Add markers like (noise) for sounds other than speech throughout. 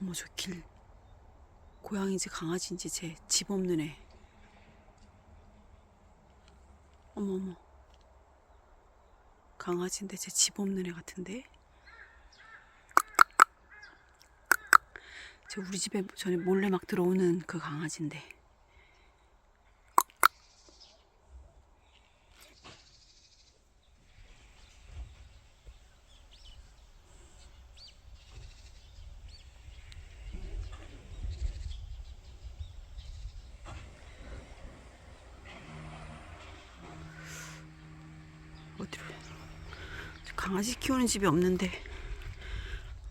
어머 저 길. 고양이인지 강아지인지 제 집 없는 애. 어머 어머. 강아지인데 제 집 없는 애 같은데? 저 우리 집에 전에 몰래 막 들어오는 그 강아지인데 어디로 저 강아지 키우는 집이 없는데.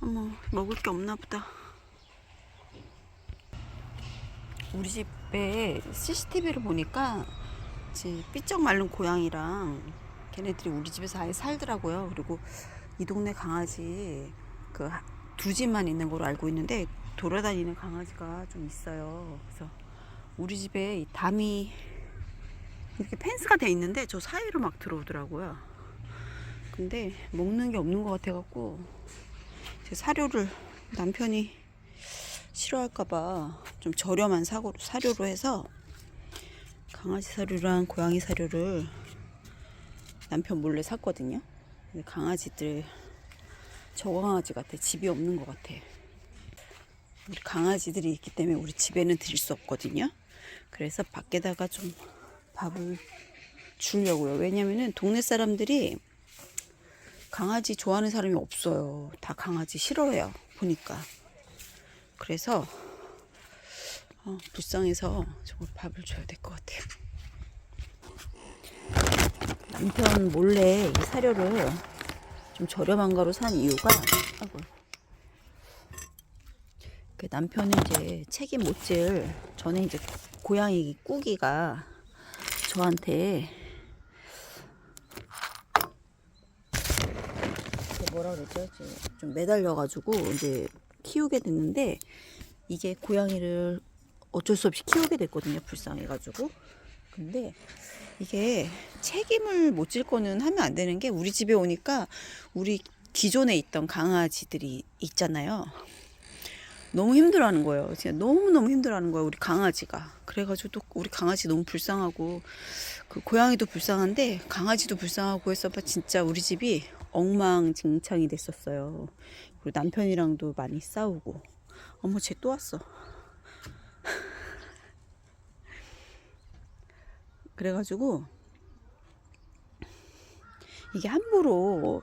어머 먹을 게 없나 보다. 우리 집에 CCTV를 보니까 삐쩍 마른 고양이랑 걔네들이 우리 집에서 아예 살더라고요. 그리고 이 동네 강아지 그 두 집만 있는 걸로 알고 있는데 돌아다니는 강아지가 좀 있어요. 그래서 우리 집에 이 담이 이렇게 펜스가 돼 있는데 저 사이로 막 들어오더라고요. 근데 먹는 게 없는 것 같아갖고 제 사료를 남편이 싫어할까봐 좀 저렴한 사고로, 사료로 해서 강아지 사료랑 고양이 사료를 남편 몰래 샀거든요. 근데 강아지들 저거 강아지 같아. 집이 없는 것 같아. 우리 강아지들이 있기 때문에 우리 집에는 드릴 수 없거든요. 그래서 밖에다가 좀 밥을 주려고요. 왜냐면은 동네 사람들이 강아지 좋아하는 사람이 없어요. 다 강아지 싫어해요. 보니까. 그래서 어, 불쌍해서 저걸 밥을 줘야 될 것 같아요. 남편 몰래 이 사료를 좀 저렴한 거로 산 이유가 아이고, 그 남편은 이제 책임 못 질 전에 이제 고양이 꾸기가 저한테 그 뭐라 그랬죠? 좀 매달려가지고 이제 키우게 됐는데 이게 고양이를 어쩔 수 없이 키우게 됐거든요. 불쌍해가지고. 근데 이게 책임을 못 질 거는 하면 안 되는 게 우리 집에 오니까 우리 기존에 있던 강아지들이 있잖아요. 너무 힘들어하는 거예요. 진짜 너무너무 힘들어하는 거예요. 우리 강아지가. 그래가지고 또 우리 강아지 너무 불쌍하고 그 고양이도 불쌍한데 강아지도 불쌍하고 해서 진짜 우리 집이 엉망진창이 됐었어요. 그리고 남편이랑도 많이 싸우고. 어머 쟤 또 왔어. (laughs) 그래가지고 이게 함부로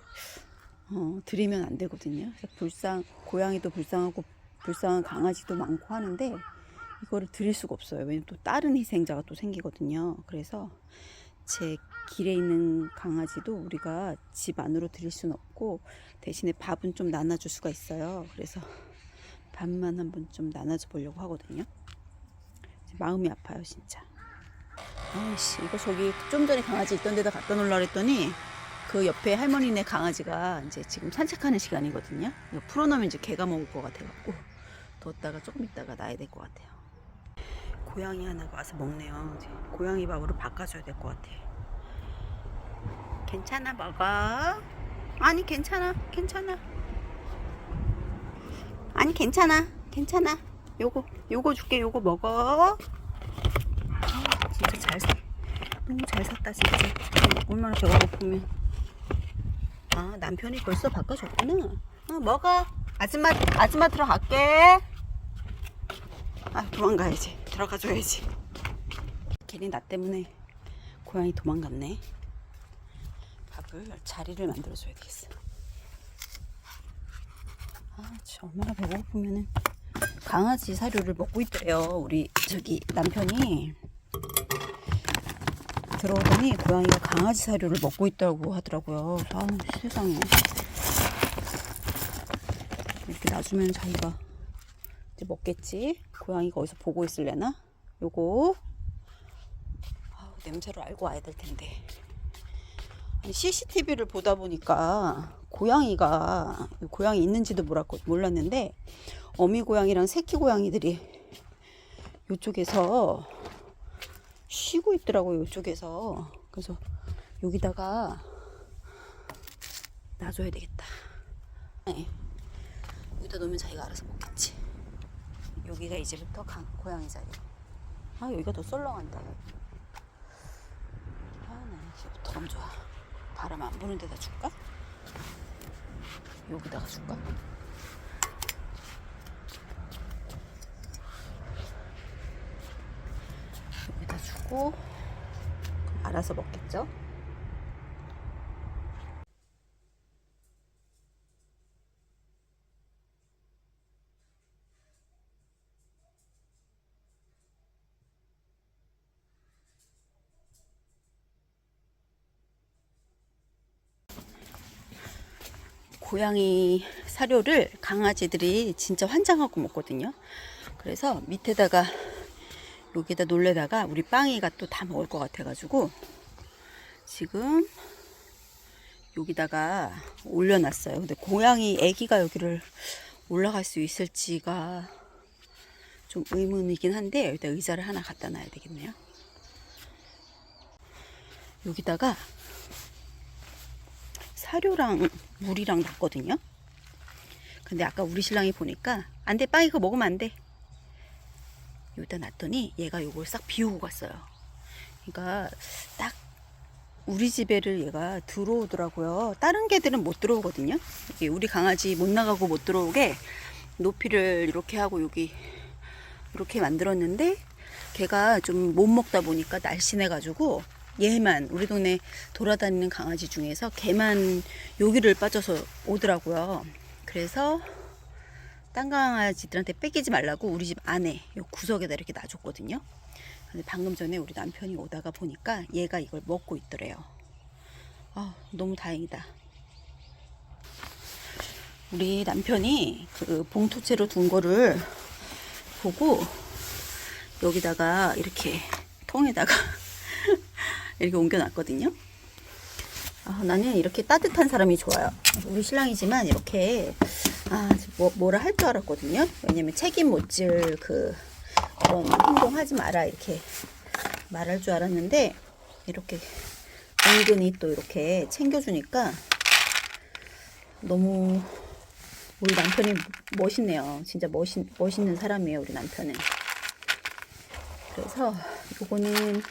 어, 드리면 안 되거든요. 불쌍 고양이도 불쌍하고 불쌍한 강아지도 많고 하는데 이거를 드릴 수가 없어요. 왜냐면 또 다른 희생자가 또 생기거든요. 그래서 제 길에 있는 강아지도 우리가 집 안으로 드릴 수는 없고 대신에 밥은 좀 나눠줄 수가 있어요. 그래서 밥만 한번 좀 나눠줘 보려고 하거든요. 마음이 아파요, 진짜. 아이씨, 이거 저기 좀 전에 강아지 있던 데다 갖다 놓으려 그랬더니 그 옆에 할머니네 강아지가 이제 지금 산책하는 시간이거든요. 이거 풀어놓으면 이제 개가 먹을 것 같아갖고 뒀다가 조금 있다가 놔야 될 것 같아요. 고양이 하나가 와서 먹네요. 고양이 밥으로 바꿔줘야 될 것 같아. 괜찮아 먹어. 아니 괜찮아 괜찮아. 아니 괜찮아 괜찮아. 요거 요거 줄게 요거 먹어. 아, 진짜 잘 사. 너무 잘 샀다 진짜. 얼마나 배가 고프면. 아 남편이 벌써 바꿔줬구나. 어 먹어. 아줌마 아줌마 들어갈게. 아 도망가야지. 들어가줘야지. 괜히 나 때문에 고양이 도망갔네. 밥을 자리를 만들어 줘야 되겠어. 아, 진짜 얼마나 배고프면은 강아지 사료를 먹고 있더래요. 우리 저기 남편이 들어오더니 고양이가 강아지 사료를 먹고 있다고 하더라고요. 아, 세상에. 이렇게 놔주면 자기가 이제 먹겠지. 고양이가 어디서 보고 있을래나? 요거. 아우, 냄새를 알고 와야 될 텐데. CCTV를 보다 보니까 고양이가 고양이 있는지도 몰랐고 몰랐는데 어미 고양이랑 새끼 고양이들이 이쪽에서 쉬고 있더라고요. 이쪽에서 그래서 여기다가 놔줘야 되겠다. 네. 여기다 놓으면 자기가 알아서 먹겠지. 여기가 이제부터 강, 고양이 자리. 아 여기가 더 썰렁한데. 아나 이게 어떡하면 좋아. 바람 안 부는 데다 줄까? 여기다가 줄까? 여기다 주고 알아서 먹겠죠? 고양이 사료를 강아지들이 진짜 환장하고 먹거든요. 그래서 밑에다가 여기다 놀래다가 우리 빵이가 또 다 먹을 것 같아가지고 지금 여기다가 올려놨어요. 근데 고양이 애기가 여기를 올라갈 수 있을지가 좀 의문이긴 한데 여기다 의자를 하나 갖다 놔야 되겠네요. 여기다가 사료랑 물이랑 놨거든요. 근데 아까 우리 신랑이 보니까 안 돼, 빵이 그거 먹으면 안 돼. 여기다 놨더니 얘가 요걸 싹 비우고 갔어요. 그러니까 딱 우리 집에를 얘가 들어오더라고요. 다른 개들은 못 들어오거든요. 우리 강아지 못 나가고 못 들어오게 높이를 이렇게 하고 여기 이렇게 만들었는데 걔가 좀 못 먹다 보니까 날씬해가지고 얘만 우리 동네 돌아다니는 강아지 중에서 걔만 여기를 빠져서 오더라고요. 그래서 딴 강아지들한테 뺏기지 말라고 우리 집 안에 요 구석에다 이렇게 놔줬거든요. 근데 방금 전에 우리 남편이 오다가 보니까 얘가 이걸 먹고 있더래요. 아, 너무 다행이다. 우리 남편이 그 봉투째로 둔 거를 보고 여기다가 이렇게 통에다가 이렇게 옮겨놨거든요. 아, 나는 이렇게 따뜻한 사람이 좋아요. 우리 신랑이지만 이렇게 아, 뭐, 뭐라 할 줄 알았거든요. 왜냐면 책임 못 질 그 그런 행동하지 마라 이렇게 말할 줄 알았는데 이렇게 은근히 또 이렇게 챙겨주니까 너무 우리 남편이 멋있네요. 진짜 멋있, 멋있는 사람이에요, 우리 남편은. 그래서 요거는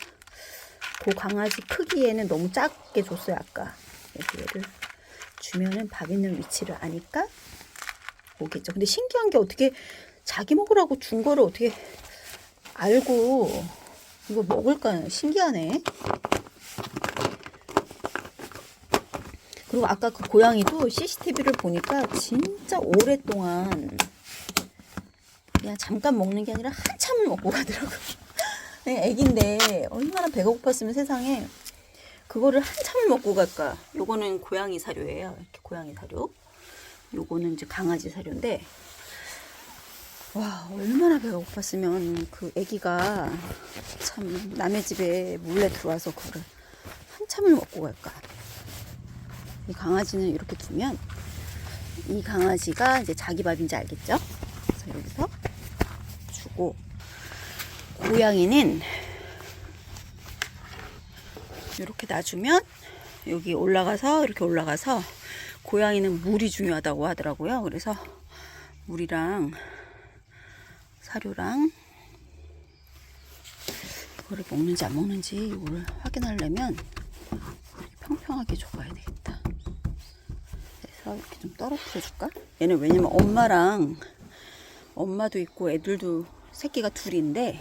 그 강아지 크기에는 너무 작게 줬어요, 아까. 얘를 주면은 밥 있는 위치를 아니까 오겠죠. 근데 신기한 게 어떻게 자기 먹으라고 준 거를 어떻게 알고 이거 먹을까 신기하네. 그리고 아까 그 고양이도 CCTV를 보니까 진짜 오랫동안 그냥 잠깐 먹는 게 아니라 한참을 먹고 가더라고요. 네, 애긴데 얼마나 배가 고팠으면 세상에 그거를 한참을 먹고 갈까. 요거는 고양이 사료예요. 이렇게 고양이 사료. 요거는 이제 강아지 사료인데 와 얼마나 배가 고팠으면 그 애기가 참 남의 집에 몰래 들어와서 그거를 한참을 먹고 갈까. 이 강아지는 이렇게 두면 이 강아지가 이제 자기 밥인지 알겠죠? 그래서 여기서 주고 고양이는 이렇게 놔주면 여기 올라가서 이렇게 올라가서 고양이는 물이 중요하다고 하더라고요. 그래서 물이랑 사료랑 이거를 먹는지 안 먹는지 이거를 확인하려면 평평하게 줘봐야 되겠다. 그래서 이렇게 좀 떨어뜨려 줄까? 얘는 왜냐면 엄마랑 엄마도 있고 애들도 새끼가 둘인데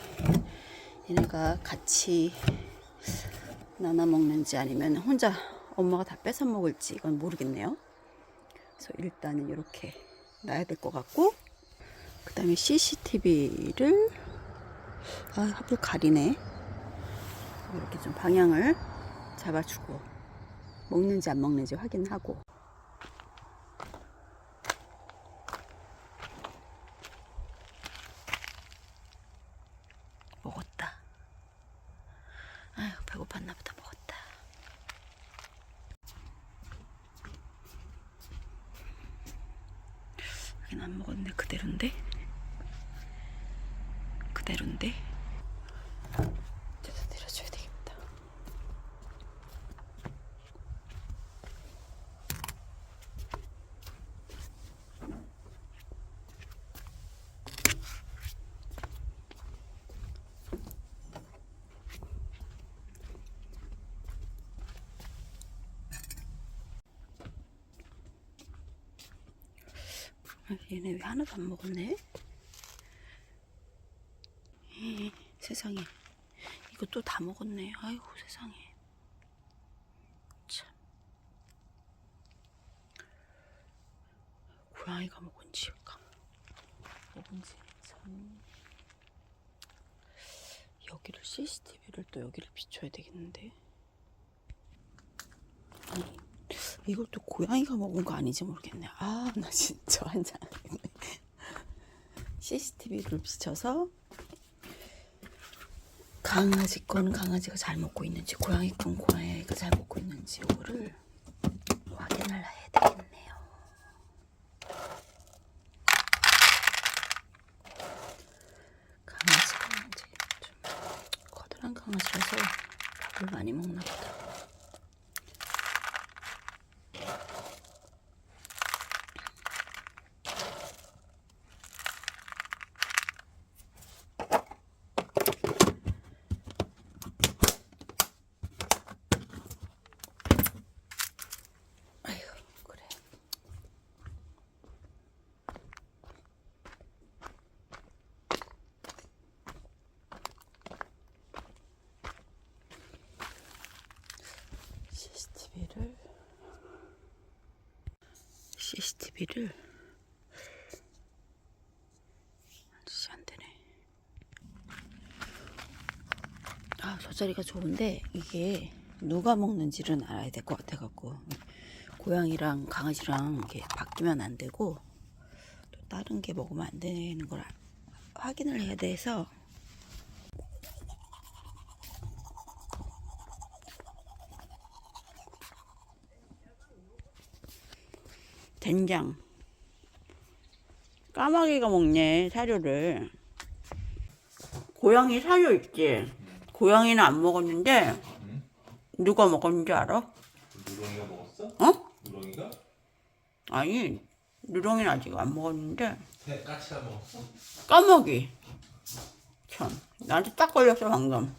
얘네가 같이 나눠 먹는지 아니면 혼자 엄마가 다 뺏어 먹을지 이건 모르겠네요. 그래서 일단은 이렇게 놔야 될 것 같고 그 다음에 CCTV를 아 하필 가리네 이렇게 좀 방향을 잡아주고 먹는지 안 먹는지 확인하고 먹었다 아유 배고팠나 보다 먹었다 하긴 안 먹었네 그대로인데 그대로인데 저도 내려줘야 되겠다 아, 얘네 왜 하나도 안 먹었네? 에이, 세상에. 또다 먹었네. 아이고, 세상에. 참. 고양이가 먹은지, 가 먹은 지, 참. 여기를 CCTV를 또 여기를 비춰야 되겠는데. 아니, 또 고양이가 먹은 거 아닌지 모르겠네. 아, 나 진짜 환장하겠네. (laughs) CCTV를 비춰서 강아지 거는 강아지가 잘 먹고 있는지, 고양이 건 고양이가 잘 먹고 있는지, 이거를 확인을 해야 되겠네요. 강아지가 이제 좀 거들한 강아지라서 밥을 많이 먹나 보다. 아휴, 그래. CCTV를 되네. 아, 저 자리가 좋은데 이게 누가 먹는지를 알아야 될 것 같아 갖고 고양이랑 강아지랑 이렇게 바뀌면 안 되고 또 다른 게 먹으면 안 되는 걸 아- 확인을 해야 돼서 된장 까마귀가 먹네 사료를 고양이 사료 있지 고양이는 안 먹었는데 누가 먹었는지 알아? 누렁이가 먹었어? 어? 누렁이가? 아니 누렁이는 아직 안 먹었는데 새 까치가 먹었어? 까마귀 참 나한테 딱 걸렸어 방금